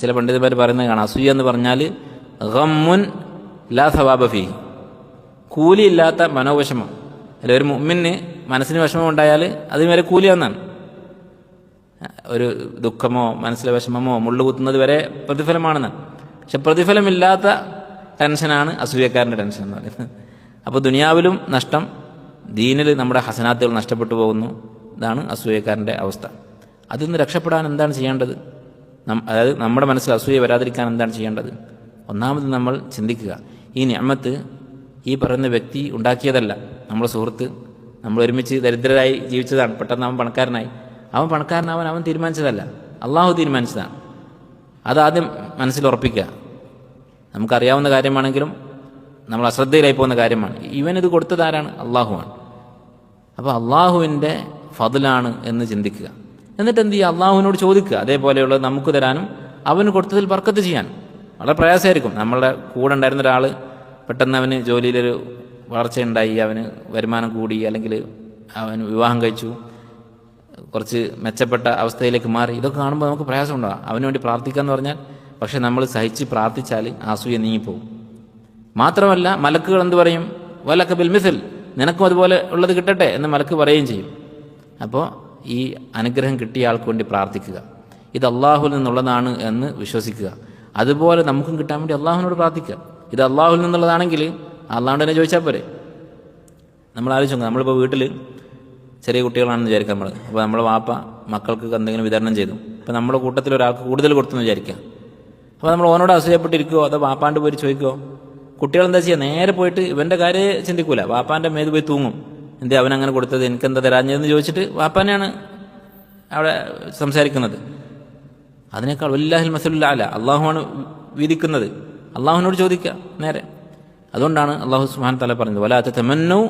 ചില പണ്ഡിതന്മാർ പറയുന്നത് കാണാം. അസൂയ എന്ന് പറഞ്ഞാൽ ഗമ്മുൻ ലാ സവാബഫി കൂലിയില്ലാത്ത മനോവിഷമം. അല്ല ഒരു മുമ്മിന് മനസ്സിന് വിഷമം ഉണ്ടായാൽ അതിന് വരെ കൂലി എന്നാണ് ഒരു ദുഃഖമോ മനസ്സിലെ വിഷമമോ മുള്ളു കുത്തുന്നത് വരെ പ്രതിഫലമാണെന്ന് പക്ഷെ പ്രതിഫലമില്ലാത്ത ടെൻഷനാണ് അസൂയക്കാരന്റെ ടെൻഷൻ എന്ന് പറയുന്നത്. അപ്പോൾ ദുനിയാവിലും നഷ്ടം ദീനിൽ നമ്മുടെ ഹസനാത്തുകൾ നഷ്ടപ്പെട്ടു പോകുന്നു. ഇതാണ് അസൂയക്കാരന്റെ അവസ്ഥ. അതിൽ നിന്ന് രക്ഷപ്പെടാൻ എന്താണ് ചെയ്യേണ്ടത്? അതായത് നമ്മുടെ മനസ്സിൽ അസൂയ വരാതിരിക്കാൻ എന്താണ് ചെയ്യേണ്ടത്? ഒന്നാമത് നമ്മൾ ചിന്തിക്കുക. ഈ ഞമ്മത്ത് ഈ പറയുന്ന വ്യക്തി ഉണ്ടാക്കിയതല്ല. നമ്മുടെ സുഹൃത്ത് നമ്മൾ ഒരുമിച്ച് ദരിദ്രരായി ജീവിച്ചതാണ്. പെട്ടെന്ന് അവൻ പണക്കാരനായി. അവൻ പണക്കാരനാവൻ അവൻ തീരുമാനിച്ചതല്ല. അള്ളാഹു തീരുമാനിച്ചതാണ്. ആദ്യം മനസ്സിൽ ഉറപ്പിക്കുക. നമുക്കറിയാവുന്ന കാര്യമാണെങ്കിലും നമ്മൾ അശ്രദ്ധയിലായി പോകുന്ന കാര്യമാണ്. ഇവനിത് കൊടുത്തത് ആരാണ്? അള്ളാഹുവാണ്. അപ്പോൾ അള്ളാഹുവിന്റെ ഫതിലാണ് എന്ന് ചിന്തിക്കുക. എന്നിട്ട് എന്ത് ചെയ്യുക? അള്ളാഹുവിനോട് ചോദിക്കുക. അതേപോലെയുള്ളത് നമുക്ക് തരാനും അവന് കൊടുത്തതിൽ ബർക്കത്ത് ചെയ്യാൻ വളരെ പ്രയാസമായിരിക്കും. നമ്മളുടെ കൂടെ ഉണ്ടായിരുന്ന ഒരാൾ പെട്ടെന്ന് അവന് ജോലിയിലൊരു വളർച്ചയുണ്ടായി അവന് വരുമാനം കൂടി. അല്ലെങ്കിൽ അവന് വിവാഹം കഴിച്ചു. കുറച്ച് മെച്ചപ്പെട്ട അവസ്ഥയിലേക്ക് മാറി. ഇതൊക്കെ കാണുമ്പോൾ നമുക്ക് പ്രയാസം ഉണ്ടാകും അവന് വേണ്ടി പ്രാർത്ഥിക്കാന്ന് പറഞ്ഞാൽ പക്ഷെ നമ്മൾ സഹിച്ച് പ്രാർത്ഥിച്ചാൽ ആസൂയ നീങ്ങിപ്പോവും. മാത്രമല്ല മലക്കുകൾ എന്ത് പറയും? വലക്ക ബിൽമിസിൽ നിനക്കും അതുപോലെ ഉള്ളത് കിട്ടട്ടെ എന്ന് മലക്ക് പറയുകയും ചെയ്യും. അപ്പോൾ ഈ അനുഗ്രഹം കിട്ടിയ ആൾക്ക് വേണ്ടി പ്രാർത്ഥിക്കുക. ഇത് അള്ളാഹുൽ നിന്നുള്ളതാണ് എന്ന് വിശ്വസിക്കുക. അതുപോലെ നമുക്കും കിട്ടാൻ വേണ്ടി അള്ളാഹുവിനോട് പ്രാർത്ഥിക്കുക. ഇത് അള്ളാഹുൽ നിന്നുള്ളതാണെങ്കിൽ അള്ളാഹുണ്ട് തന്നെ ചോദിച്ചാൽ പോരെ? നമ്മൾ ആലോചിച്ചു നമ്മളിപ്പോൾ വീട്ടിൽ ചെറിയ കുട്ടികളാണെന്ന് വിചാരിക്കാം നമ്മൾ അപ്പോൾ നമ്മളെ വാപ്പ മക്കൾക്ക് എന്തെങ്കിലും വിതരണം ചെയ്തു. അപ്പോൾ നമ്മുടെ കൂട്ടത്തിൽ ഒരാൾക്ക് കൂടുതൽ കൊടുത്തെന്ന് വിചാരിക്കുക. അപ്പോൾ നമ്മൾ ഓനോട് അസൂയപ്പെട്ടിരിക്കുമോ അതോ വാപ്പാണ്ട് പോയി ചോദിക്കുമോ കുട്ടികൾ എന്താ ചെയ്യുക നേരെ പോയിട്ട് ഇവന്റെ കാര്യം ചിന്തിക്കൂല. വാപ്പാന്റെ മേത് പോയി തൂങ്ങും. എന്തേ അവൻ അങ്ങനെ കൊടുത്തത്? എനിക്കെന്താ തരാഞ്ഞതെന്ന് ചോദിച്ചിട്ട് വാപ്പാനെയാണ് അവിടെ സംസാരിക്കുന്നത്. അതിനേക്കാൾ വല്ലാഹിൽ മസലുല്ല അല്ല അള്ളാഹുവാണ് വിധിക്കുന്നത്. അള്ളാഹുവിനോട് ചോദിക്കുക നേരെ. അതുകൊണ്ടാണ് അള്ളാഹു സുഹാൻ തല പറഞ്ഞത് വലാത്ത തെമന്നു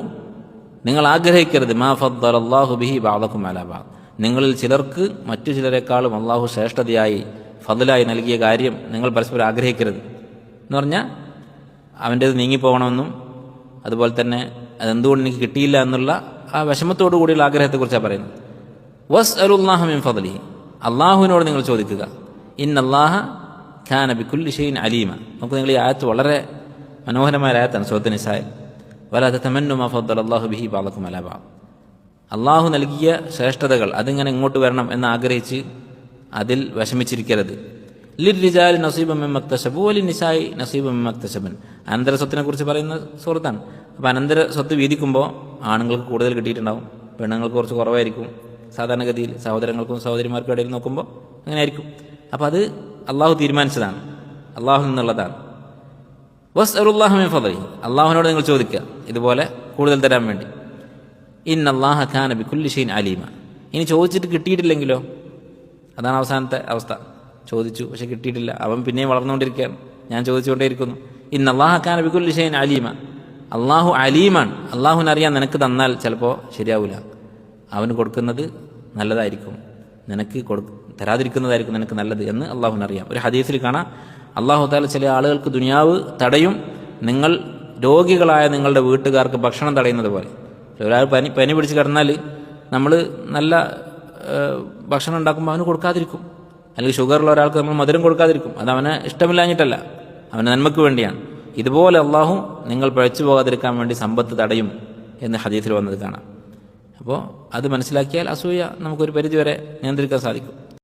നിങ്ങൾ ആഗ്രഹിക്കരുത് മാ ഫദ്ദൽ അള്ളാഹു ബിഹി ബാദക്കും അലാബാ നിങ്ങളിൽ ചിലർക്ക് മറ്റു ചിലരെക്കാളും അള്ളാഹു ശ്രേഷ്ഠതയായി ഫതിലായി നൽകിയ കാര്യം നിങ്ങൾ പരസ്പരം ആഗ്രഹിക്കരുത്. എന്ന് പറഞ്ഞാൽ അവന്റേത് നീങ്ങിപ്പോകണമെന്നും അതുപോലെ തന്നെ അതെന്തുകൊണ്ട് എനിക്ക് കിട്ടിയില്ല എന്നുള്ള ആ വിഷമത്തോടു കൂടിയുള്ള ആഗ്രഹത്തെക്കുറിച്ചാണ് പറയുന്നത്. വസ് അലുല്ലാഹ മിൻ ഫضലി അള്ളാഹുവിനോട് നിങ്ങൾ ചോദിക്കുക. ഇൻ അള്ളാഹ ഖാൻ ബിക്കുല്ലി ഷെയ്ൻ അലീമ. നമുക്ക് നിങ്ങൾ ഈ ആയത്ത് വളരെ മനോഹരമായ ആയത്താണ് സുഹൃത്ത് നിസായ് വലാത്ത തമന്നു മാ ഫദ്ദൽ അള്ളാഹു ബിഹി ബാലക്കും അലബ അള്ളാഹു നൽകിയ ശ്രേഷ്ഠതകൾ അതിങ്ങനെ ഇങ്ങോട്ട് വരണം എന്ന് ആഗ്രഹിച്ച് അതിൽ വിഷമിച്ചിരിക്കരുത്. ലിരിജാലി നസീബം മക്തശബു അലി നിസായി നസീബം മക്തശബൻ അനന്തര സ്വത്തിനെ കുറിച്ച് പറയുന്ന സുഹൃത്താണ് അപ്പോൾ അനന്തര സ്വത്ത് വീതിക്കുമ്പോൾ ആണുങ്ങൾക്ക് കൂടുതൽ കിട്ടിയിട്ടുണ്ടാവും. പെണ്ണുങ്ങൾക്ക് കുറച്ച് കുറവായിരിക്കും. സാധാരണഗതിയിൽ സഹോദരങ്ങൾക്കും സഹോദരിമാർക്കും ഇടയിൽ നോക്കുമ്പോൾ അങ്ങനെ ആയിരിക്കും അപ്പോൾ അത് അള്ളാഹു തീരുമാനിച്ചതാണ്. അള്ളാഹു നിന്നുള്ളതാണ്. വസ് അറുല്ലാഹുമിൻ ഫലി അള്ളാഹുവിനോട് നിങ്ങൾ ചോദിക്കുക. ഇതുപോലെ കൂടുതൽ തരാൻ വേണ്ടി. ഇൻ അള്ളാഹ ഖാൻ ബിക്കുല്ലി കുല്ലിഷീൻ അലീമ. ഇനി ചോദിച്ചിട്ട് കിട്ടിയിട്ടില്ലെങ്കിലോ? അതാണ് അവസാനത്തെ അവസ്ഥ. ചോദിച്ചു പക്ഷെ കിട്ടിയിട്ടില്ല. അവൻ പിന്നെയും വളർന്നുകൊണ്ടിരിക്കുകയാണ്. ഞാൻ ചോദിച്ചുകൊണ്ടേയിരിക്കുന്നു. ഇന്ന് അള്ളാഹ ഖാൻ ബിക്കുല്ലി കുല്ലിഷീൻ അലീമ. അള്ളാഹു അലീമാണ് അള്ളാഹുവിനറിയാൻ നിനക്ക് തന്നാൽ ചിലപ്പോൾ ശരിയാവില്ല അവന് കൊടുക്കുന്നത് നല്ലതായിരിക്കും. നിനക്ക് കൊടു തരാതിരിക്കുന്നതായിരിക്കും നിനക്ക് നല്ലത് എന്ന് അള്ളാഹുവിനറിയാം ഒരു ഹദീസിൽ കാണാം. അള്ളാഹു താല ചില ആളുകൾക്ക് ദുനിയാവ് തടയും. നിങ്ങൾ രോഗികളായ നിങ്ങളുടെ വീട്ടുകാർക്ക് ഭക്ഷണം തടയുന്നത് പോലെ. ഒരാൾ പനി പനി പിടിച്ച് കിടന്നാൽ നമ്മൾ നല്ല ഭക്ഷണം ഉണ്ടാക്കുമ്പോൾ അവന് കൊടുക്കാതിരിക്കും. അല്ലെങ്കിൽ ഷുഗറുള്ള ഒരാൾക്ക് നമ്മൾ മധുരം കൊടുക്കാതിരിക്കും. അത് അവനെ ഇഷ്ടമില്ലാഞ്ഞിട്ടല്ല. അവന് നന്മയ്ക്ക് വേണ്ടിയാണ്. ഇതുപോലെ അള്ളാഹു നിങ്ങൾ പഴച്ചു പോകാതിരിക്കാൻ വേണ്ടി സമ്പത്ത് തടയും എന്ന് ഹദീസിൽ വന്നത് കാണാം. അപ്പോൾ അത് മനസ്സിലാക്കിയാൽ അസൂയ നമുക്കൊരു പരിധിവരെ നിയന്ത്രിക്കാൻ സാധിക്കും.